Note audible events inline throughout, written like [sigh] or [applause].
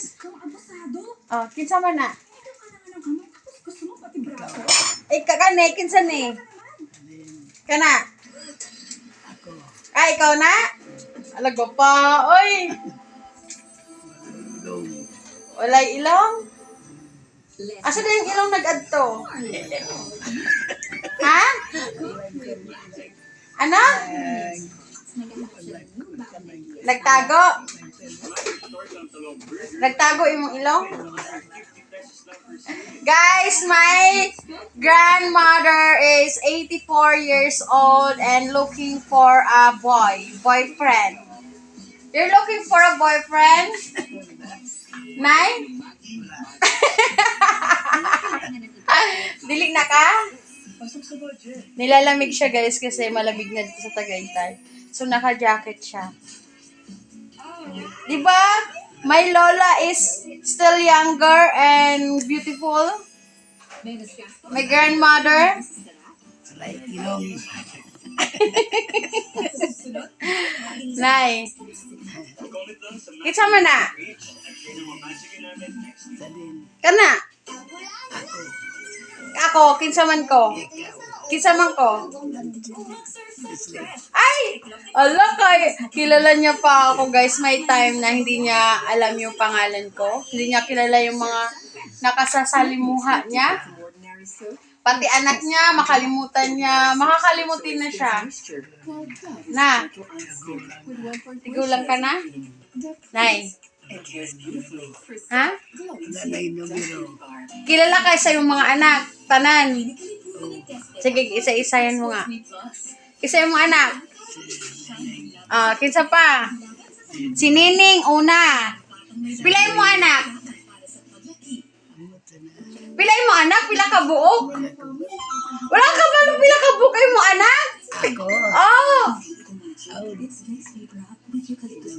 Yes, kang abusado. Oh, kinsa man na? Ikaw ka naman ang kamay. Tapos gusto mo pati braso. Eh, kakane, kinsa ni? Kana? Ah, ikaw na? Alago pa, oy. Walay ilong? Asa na yung ilong nag-adto? ha? Ano? Nagtago? Nagtago imong ilong? Guys, my grandmother is 84 years old and looking for a boy, boyfriend. You're looking for a boyfriend? Nay? [laughs] Dili na ka? Nilalamig siya guys kasi malamig na dito sa Tagaytay. So naka-jacket siya. 'Di ba? My lola is still younger and beautiful. My grandmother Like, ilong. Nay. Kitsa man na? Kana? Ako, kinsa man ko? Kinsa man ko? Ay! Ala kay, kilala niya pa ako guys. May time na hindi niya alam yung pangalan ko. Hindi niya kilala yung mga nakasasalimuha niya. Pati anak niya, makalimutan niya. Makakalimutin na siya. Na, tigulang ka na? Nay. Ha? Kilala ka sa yung mga anak, tanan. Sige, isa-isayan mo nga. Isa yung mga anak. Ah, kinsa pa? Si Nining, una. Pilay mo anak. Pilay mo anak, pila ka buok. Wala ka ba pila ka buok ay mo anak? Ako. Oh!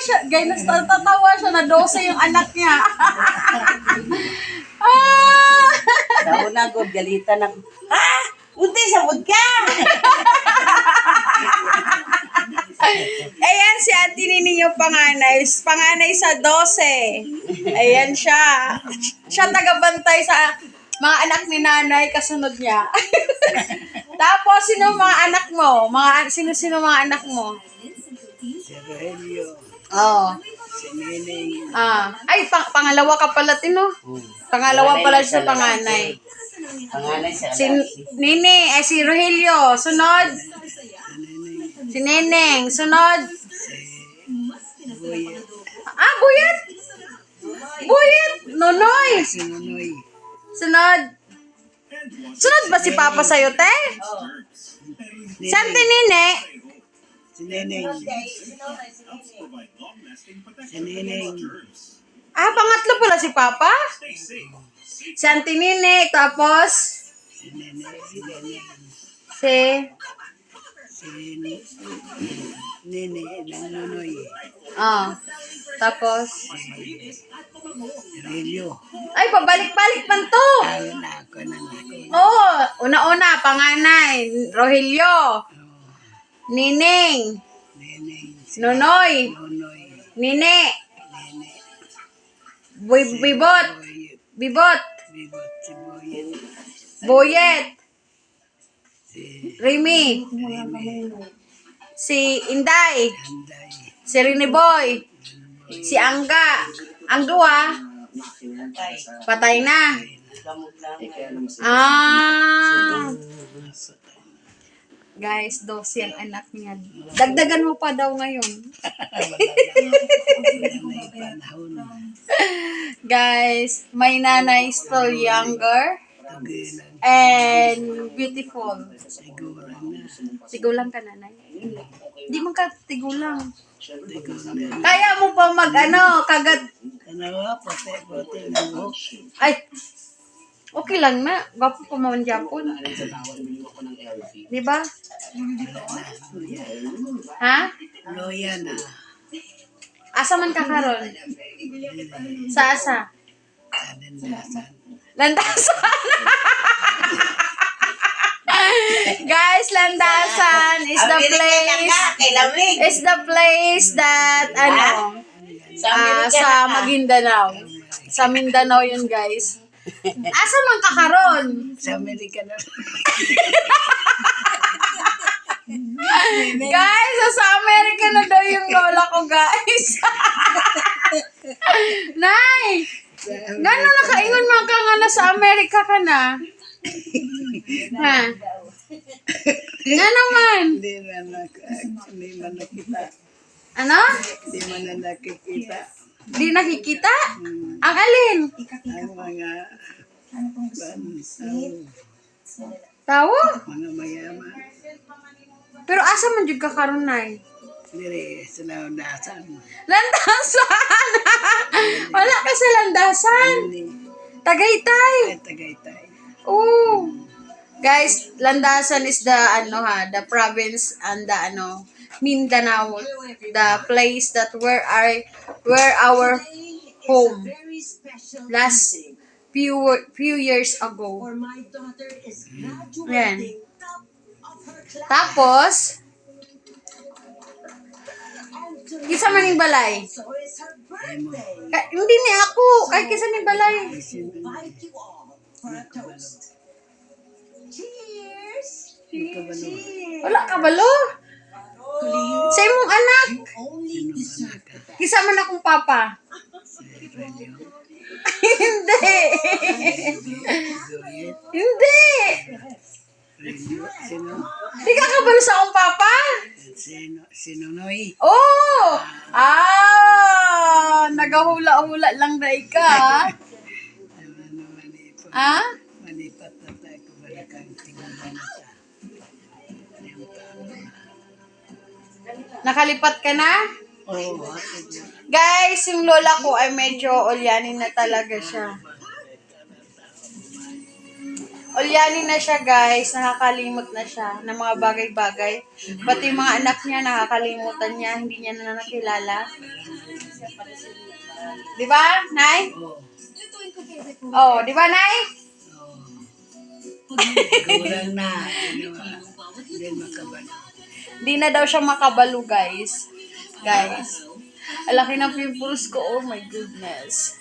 Siya. Gay, natatawa siya na 12 yung anak niya. [laughs] ah! Daw na ko, galita na. Ha? Unti sa ka! [laughs] Ayan si Auntie Nini yung panganay. Panganay sa 12. Ayan siya. Siya tagabantay sa mga anak ni nanay kasunod niya. [laughs] Tapos, sino mga anak mo? Mga sino-sino mga anak mo? Si Rogelio. Oh. Si Nining. Ah. Ay, pang pangalawa ka pala, Tino. Pangalawa pala siya sa panganay. Panganay sa Si Nini, eh si Rogelio. Sunod. Si Neneng. Sunod. Buya. Ah, Buyet. Buyet. Nonoy. Si Nunoy. Sunod. Sunod ba si Papa sa'yo, te? Saan ti Nini? Si Neneng. Si Neneng. Ah, pangatlo pala si Papa? Si. Tapos, Si. Si si... Si Nene ng Nunoy. Ah. Tapos... Rogelio. Ay, pabalik-balik man to. Ayun ako na. Oo, una-una, panganay, Rogelio, Nining, Neneng. Si Nonoy, Nunoy. Nine, Nene. Boy, Bibot. Bibot, Boyet. Remy, si Inday, si Riniboy, si Angga, ang dua, patay na. Ah, guys, 12 ang anak niya. Dagdagan mo pa daw ngayon. [laughs] Guys, my nanay is still younger and beautiful. Tigulang ka, nanay. Di man ka tigulang. Kaya mo pa mag ano, kagad. Puti, buhok. Ay, okay lang na. Gwapo pa man Japon. Di ba? Ha? Loya na. Asa man ka karon? Sa asa? Landasan. [laughs] Guys, Landasan is the place is the place that ano Sa ah, Amerika sa ka. Maguindanao. Sa Mindanao yun, guys. [laughs] Asa man ka karon? Sa Amerika na. [laughs] Guys, sa Amerika na daw yung lola ko, guys. [laughs] Nay! Gano'n nakaingon man ka nga na sa Amerika ka na? Ha? Nga naman. Hindi man nakita. Ano? Hindi man na nakikita. Di nakikita? Ang alin? Ang mga, ang, Tawo? mga mayaman. Pero asa man jud ka karon nay? Dire, sa naundasan. Landasan! [laughs] Wala ka sa landasan. Tagaytay. ay tagaytay. Oh. Guys, Landasan is the ano ha, the province and the ano Mindanao, the place that where our where our home last few few years ago. Yan. Tapos, kisa balay. is her birthday. Ka- hindi ni ako, kay kisa ni balay. Cheers! Cheers. Wala ka balo. Sa imong anak, kisa man akong papa. hindi. Hindi. Di ka kabalo sa akong papa? sino, sino Noy? Oh! Ah! Nagahula-hula lang na ika. [laughs] Ito? Ah? Nakalipat ka na? Oo, Guys, yung lola ko ay medyo olyanin na talaga siya. Olyanin na siya, guys. Nakakalimot na siya ng mga bagay-bagay. Pati yung mga anak niya, nakakalimutan niya. Hindi niya na nakilala. Di ba, Nay? oo, Oh, di ba, Nay? oo. Kulang na. Ano, Hindi makabalik. Di na daw siya makabalo, guys. Guys. Ang laki ng pimples ko. Oh my goodness.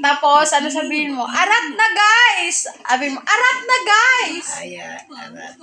Tapos, ano sabihin mo? Arat na, guys! Sabi mo, arat na, guys! Kaya, arat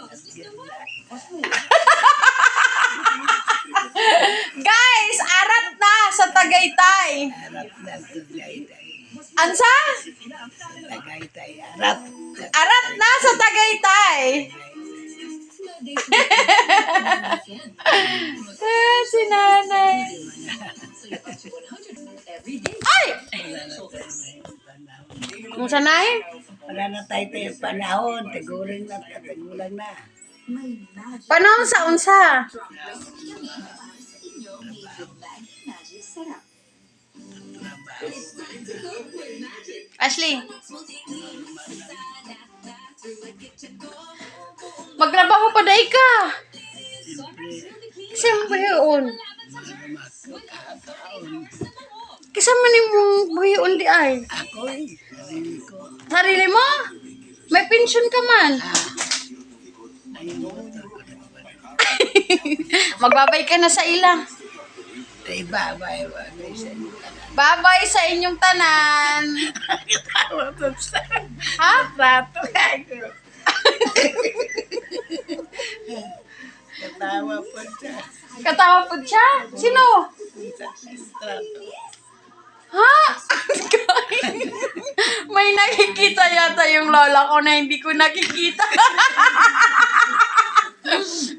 Kung sanay? Wala na tayo tayo panahon. Tigulang na, tigulang na. Panahon sa unsa? Ashley. Magtrabaho pa dai ka. Kasi mo buhiyon. Kasi man imong buhiyon di ay. Ako eh, sarili mo? May pension ka man. [laughs] Magbabay ka na sa ila. Ay, babay, babay sa inyo. Babay sa inyong tanan. Ha? rato ako. Katawa po siya. Katawa po siya? Sino? Rato. Ha? [laughs] May nakikita yata yung lola ko na hindi ko nakikita. [laughs]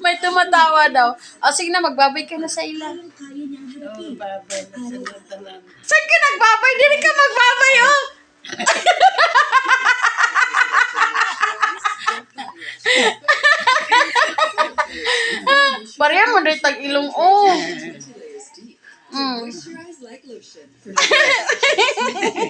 May tumatawa daw. O sige na, magbabay ka na sa ilan. Oo, babay. Saan ka nagbabay? Dili ka magbabay, oh! [laughs] Pareha mo rin tag ilong oh. Mm. question. [laughs]